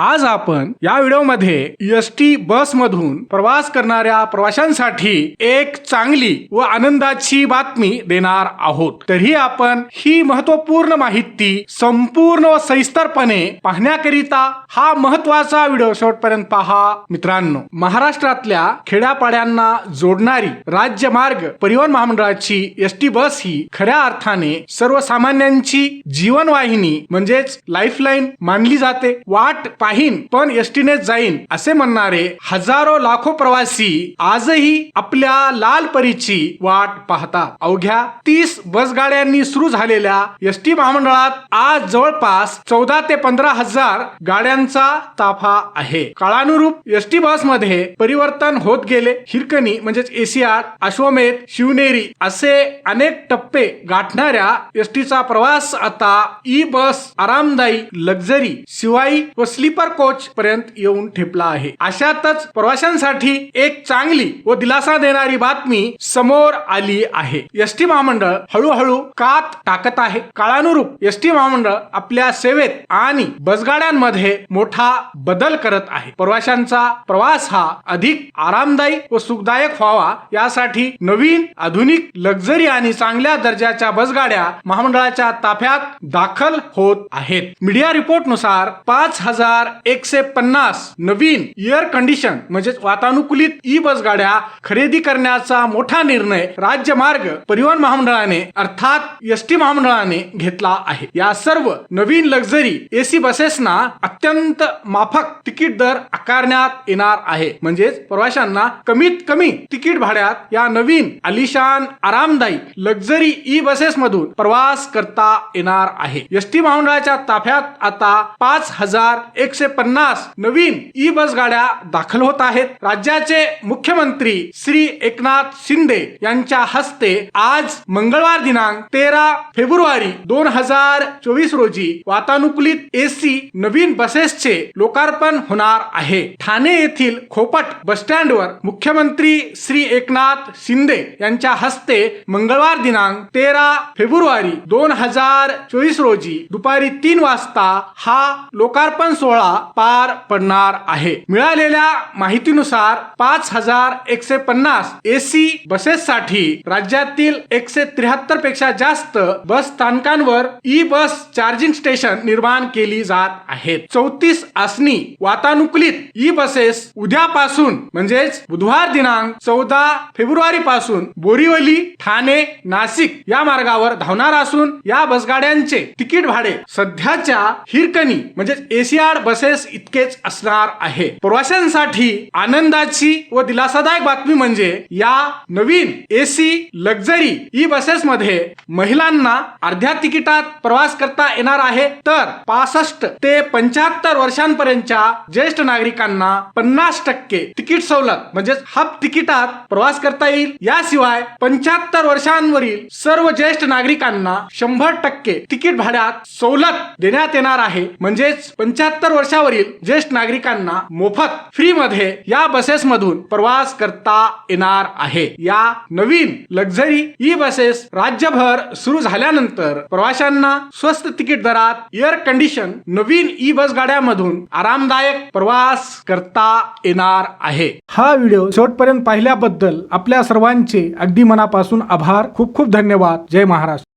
आज आपण या व्हिडिओमध्ये एस टी बस मधून प्रवास करणाऱ्या प्रवाशांसाठी एक चांगली व आनंदाची बातमी देणार आहोत. तरी आपण ही महत्त्वपूर्ण माहिती संपूर्ण व सविस्तरपणे पाहण्याकरिता हा महत्त्वाचा व्हिडिओ शेवटपर्यंत पहा. मित्रांनो महाराष्ट्रातल्या खेड्यापाड्यांना जोडणारी राज्य मार्ग परिवहन महामंडळाची एस टी बस ही खऱ्या अर्थाने सर्वसामान्यांची जीवनवाहिनी म्हणजेच लाईफलाईन मानली जाते. वाट पाहिन पण एसटीने जाईन असे म्हणणारे हजारो लाखो प्रवासी आजही आपल्या लाल परीची वाट पाहतात. अवघ्या तीस बसगाड्यांनी सुरू झालेल्या एस टी महामंडळात आज जवळपास चौदा ते पंधरा हजार गाड्यांचा ताफा आहे. काळानुरूप एसटी बसमध्ये परिवर्तन होत गेले. हिरकणी म्हणजेच एसीआर अश्वमेध शिवनेरी असे अनेक टप्पे गाठणाऱ्या एस टीचा प्रवास आता ई बस आरामदायी लक्झरी शिवाई व स्लीप स्लीपर कोच पर्यंत येऊन ठेपला आहे. अशातच प्रवाशांसाठी एक चांगली व दिलासा देणारी बातमी समोर आली आहे. एस टी महामंडळ हळूहळू कात टाकत आहे. काळानुरूप एस टी महामंडळ आपल्या सेवेत आणि बसगाड्यांमध्ये मोठा बदल करत आहे. प्रवाशांचा प्रवास हा अधिक आरामदायी व सुखदायक व्हावा यासाठी नवीन आधुनिक लक्झरी आणि चांगल्या दर्जाच्या बसगाड्या महामंडळाच्या ताफ्यात दाखल होत आहेत. मीडिया रिपोर्टनुसार पाच हजार एकशे पन्नास नवीन एअर कंडिशन म्हणजेच वातानुकूलित ई बस गाड्या खरेदी करण्याचा मोठा निर्णय राज्य मार्ग परिवहन महामंडळाने अर्थात एस टी महामंडळाने घेतला आहे. या सर्व नवीन लक्झरी एसी बसेसना अत्यंत माफक तिकीट दर आकारण्यात येणार आहे. म्हणजेच प्रवाशांना कमीत कमी तिकीट भाड्यात या नवीन आलिशान आरामदायी लक्झरी ई बसेस मधून प्रवास करता येणार आहे. एस टी महामंडळाच्या ताफ्यात आता पाच हजार एक एकशे पन्नास नवीन ई बस गाड्या दाखल होत आहेत. राज्याचे मुख्यमंत्री श्री एकनाथ शिंदे यांच्या हस्ते आज मंगळवार दिनांक तेरा फेब्रुवारी दोन हजार चोवीस रोजी वातानुकूलित एसी नवीन बसेसचे लोकार्पण होणार आहे. ठाणे येथील खोपट बस स्टँडवर मुख्यमंत्री श्री एकनाथ शिंदे यांच्या हस्ते मंगळवार दिनांक तेरा फेब्रुवारी दोन हजार चोवीस रोजी दुपारी तीन वाजता हा लोकार्पण सोहळा पार पडणार आहे. मिळालेल्या माहितीनुसार पाच हजार एकशे पन्नास एसी बसेससाठी राज्यातील एकशे त्र्याहत्तरपेक्षा जास्त बस स्थानकांवर ई बस चार्जिंग स्टेशन निर्माण केली जात आहेत. चौतीस आसनी वातानुकूलित ई बसेस उद्यापासून म्हणजेच बुधवार दिनांक चौदा फेब्रुवारी पासून बोरीवली ठाणे नाशिक या मार्गावर धावणार असून या बसगाड्यांचे तिकीट भाडे सध्याच्या हिरकणी म्हणजेच एसीआर बसेस इतकेच असणार आहे. प्रवाशांसाठी आनंदाची व दिलासादायक बातमी म्हणजे या नवीन एसी लक्झरी ई बसेस मध्ये महिलांना अर्ध्या तिकिटात प्रवास करता येणार आहे. तर पासष्ट ते पंच्याहत्तर वर्षांपर्यंतच्या ज्येष्ठ नागरिकांना पन्नास टक्के तिकीट सवलत म्हणजेच हाफ तिकिटात प्रवास करता येईल. याशिवाय पंच्याहत्तर वर्षांवरील सर्व ज्येष्ठ नागरिकांना शंभर टक्के तिकीट भाड्यात सवलत देण्यात येणार आहे. म्हणजेच पंच्याहत्तर वर्षावरील ज्येष्ठ नागरिकांना मोफत फ्री मध्ये या बसेस मधून प्रवास करता येणार आहे. या नवीन लक्झरी ई बसेस राज्यभर सुरू झाल्यानंतर प्रवाशांना स्वस्त तिकीट दरात एअर कंडिशन नवीन ई बस गाड्यामधून आरामदायक प्रवास करता येणार आहे. हा व्हिडिओ शेवटपर्यंत पाहिल्याबद्दल आपल्या सर्वांचे अगदी मनापासून आभार. खूप खूप धन्यवाद. जय महाराष्ट्र.